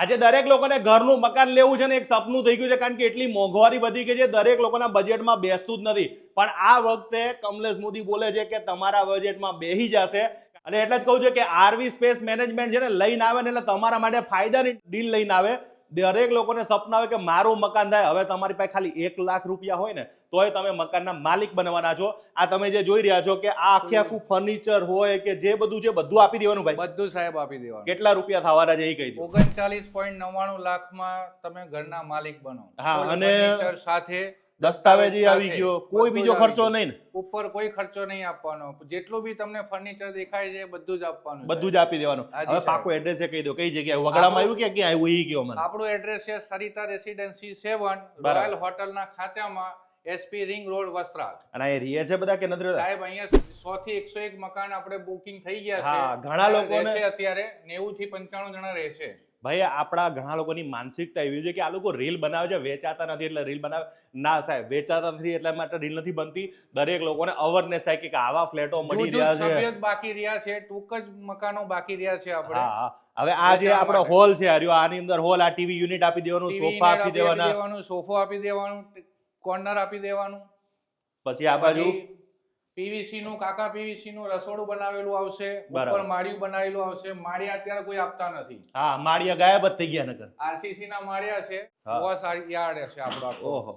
આજે દરેક લોકોને ઘરનું મકાન લેવું છે ને એક સપનું થઈ ગયું છે, કારણ કે એટલી મોંઘવારી વધી ગઈ છે, દરેક લોકોના બજેટમાં બેસતું જ નથી. પણ આ વખતે કમલેશ મોદી બોલે છે કે તમારા બજેટમાં બેહી જશે. અને એટલે જ કહું છું કે આરવી સ્પેસ મેનેજમેન્ટ છે ને, લઈને આવે ને એટલે તમારા માટે ફાયદાની ડીલ લઈને આવે. દરેક લોકોને સપના હોય કે મારું મકાન થાય. હવે તમારી પાસે ખાલી એક લાખ રૂપિયા હોય ને તોય તમે મકાનના માલિક બનવાના છો. આ તમે જે જોઈ રહ્યા છો કે આ આખે આખું ફર્નિચર હોય કે જે બધું છે બધું આપી દેવાનું ભાઈ. બધું સાહેબ આપી દેવાનું. કેટલા રૂપિયા થવાના છે એ કહી દો. ઓગણચાલીસ પોઈન્ટ નવ્વાણું લાખમાં તમે ઘરના માલિક બનો. હા, અને સાથે દસ્તાવેજી આવી ગયો કોઈ બીજો ખર્ચો. નહીં ને. ઉપર કોઈ ખર્ચો નહીં આપવાનો. જેટલું બી તમને ફર્નિચર દેખાય છે બધું જ આપવાનું બધું જ આપી દેવાનું. હવે. પાકું એડ્રેસ કહી દો કઈ જગ્યાએ? વગડામાં આવ્યું કે ક્યાં આવ્યું? એ કયો મને. આપણું એડ્રેસ છે Sarita residency seven royal hotel ના ખાંચામાં એસપી રિંગ રોડ વસ્ત્રાલ. અને અહીંયા રીએ છે બધા કે નદર? સાહેબ અહીંયા સો થી એકસો એક મકાન આપણે બુકિંગ થઈ ગયા છે. હા, ઘણા લોકોને- રહેશે અત્યારે નેવું થી પંચાણું જણા રહેશે. ભાઈ આપણા ઘણા લોકોની માનસિકતા એવી છે કે આ લોકો રીલ બનાવે છે વેચાતા નથી એટલે રીલ બનાવે. ના સાહેબ વેચાતા નથી એટલે માટે રીલ નથી બનતી. દરેક લોકોને અવેરનેસ થાય કે આવા ફ્લેટો મળી રહ્યા છે. બાકી રહ્યા છે ટૂંક જ મકાનો બાકી રહ્યા છે આપણે. હા. હવે આ જે આપણો હોલ છે હર્યો આની અંદર હોલ આ ટીવી યુનિટ આપી દેવાનું સોફા આપી દેવાનું. સોફો આપી દેવાનું કોર્નર આપી દેવાનું. પછી આ બાજુ પીવીસી નું કાકા પીવીસી નું રસોડું બનાવેલું આવશે ઉપર માળિયું બનાવેલું આવશે માળિયા અત્યારે કોઈ આપતા નથી. હા માળિયા ગાયબ જ થઈ ગયા નગર આરસીસી ના માળિયા છે હા. સારી યાર્ડ હશે આપણો ઓહો.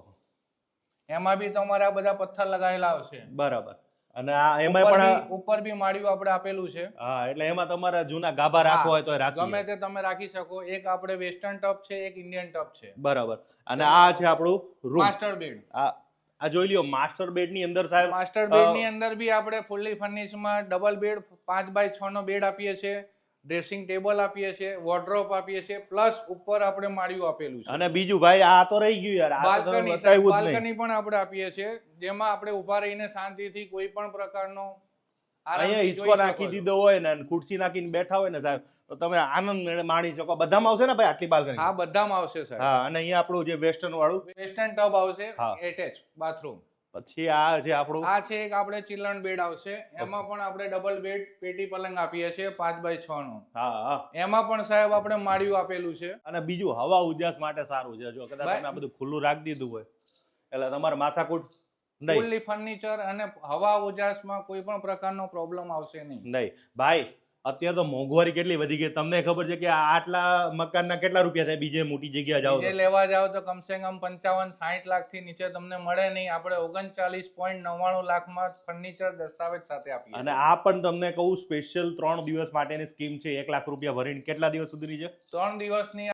એમાં બી તમારે બધા પથ્થર લગાવેલા આવશે. બરાબર. અને આ એમાં પણ ઉપર બી માળિયું આપણે આપેલું છે. હા એટલે એમાં તમારા જૂના ગાભા રાખવો હોય તો રાખી ગમે તે તમે રાખી શકો. એક આપણે વેસ્ટર્ન ટપ છે એક ઇન્ડિયન ટપ છે. બરાબર. અને આ છે આપણું માસ્ટર બેડ. આ આ જોઈ લ્યો માસ્ટર બેડની અંદર સાહેબ માસ્ટર બેડની અંદર બી આપણે ફૂલ્લી ફર્નિશમાં ડબલ બેડ પાંચ બાય છ નો બેડ આપીએ છીએ ડ્રેસિંગ ટેબલ આપીએ છીએ વોર્ડરોબ આપીએ છીએ પ્લસ ઉપર આપણે માળિયું આપેલું છે. અને બીજું ભાઈ આ તો રહી ગયું યાર બાલ્કની બાલ્કની પણ આપણે આપીએ છીએ જેમાં આપણે ઊભા રહીને શાંતિથી કોઈ પણ પ્રકારનો અહીંયા હિંચકો નાખી દીધો હોય ને ખુરશી નાખીને બેઠા હોય ને સાહેબ તો તમે આનંદ માણી શકો. બધામાં આવશે ને ભાઈ આટલી બાલ્કની? હા બધામાં આવશે સાહેબ. હા અને અહીંયા આપણું જે વેસ્ટર્ન વાળું? વેસ્ટર્ન ટબ આવશે એટેચ બાથરૂમ પછી આ જે આપણું આ છે એક આપણે ચિલ્ડ્રન બેડ આવશે. એમાં પણ આપણે ડબલ બેડ પેટી પલંગ આપીએ છીએ પાંચ બાય છ નો. હા એમાં પણ સાહેબ આપણે માળિયું આપેલું છે. અને બીજું હવા ઉજાસ માટે સારું છે. જો કદાચ તમે આ બધું ખુલ્લું રાખી દીધું હોય. એટલે તમારે માથાકૂટ ફૂલ્લી ફર્નિચર અને હવા ઉજાસમાં કોઈ પણ પ્રકારનો પ્રોબ્લેમ આવશે નહીં. નહીં. ભાઈ અત્યારે તો મોંઘવારી કેટલી વધી ગઈ. તમને ખબર છે કે આટલા મકાનના કેટલા રૂપિયા થાય? બીજે મોટી જગ્યા જાઓ જે લેવા જાઓ તો કમસે કમ પંચાવન સાઠ લાખથી નીચે તમને મળે નહીં. આપણે ઓગણચાલીસ પોઈન્ટ નવ્વાણું લાખમાં ફર્નિચર દસ્તાવેજ સાથે આપીએ અને આ પણ તમને કહું સ્પેશિયલ ત્રણ દિવસ માટેની સ્કીમ છે. એક લાખ રૂપિયા ભરીને કેટલા દિવસ સુધીની છે? ત્રણ દિવસની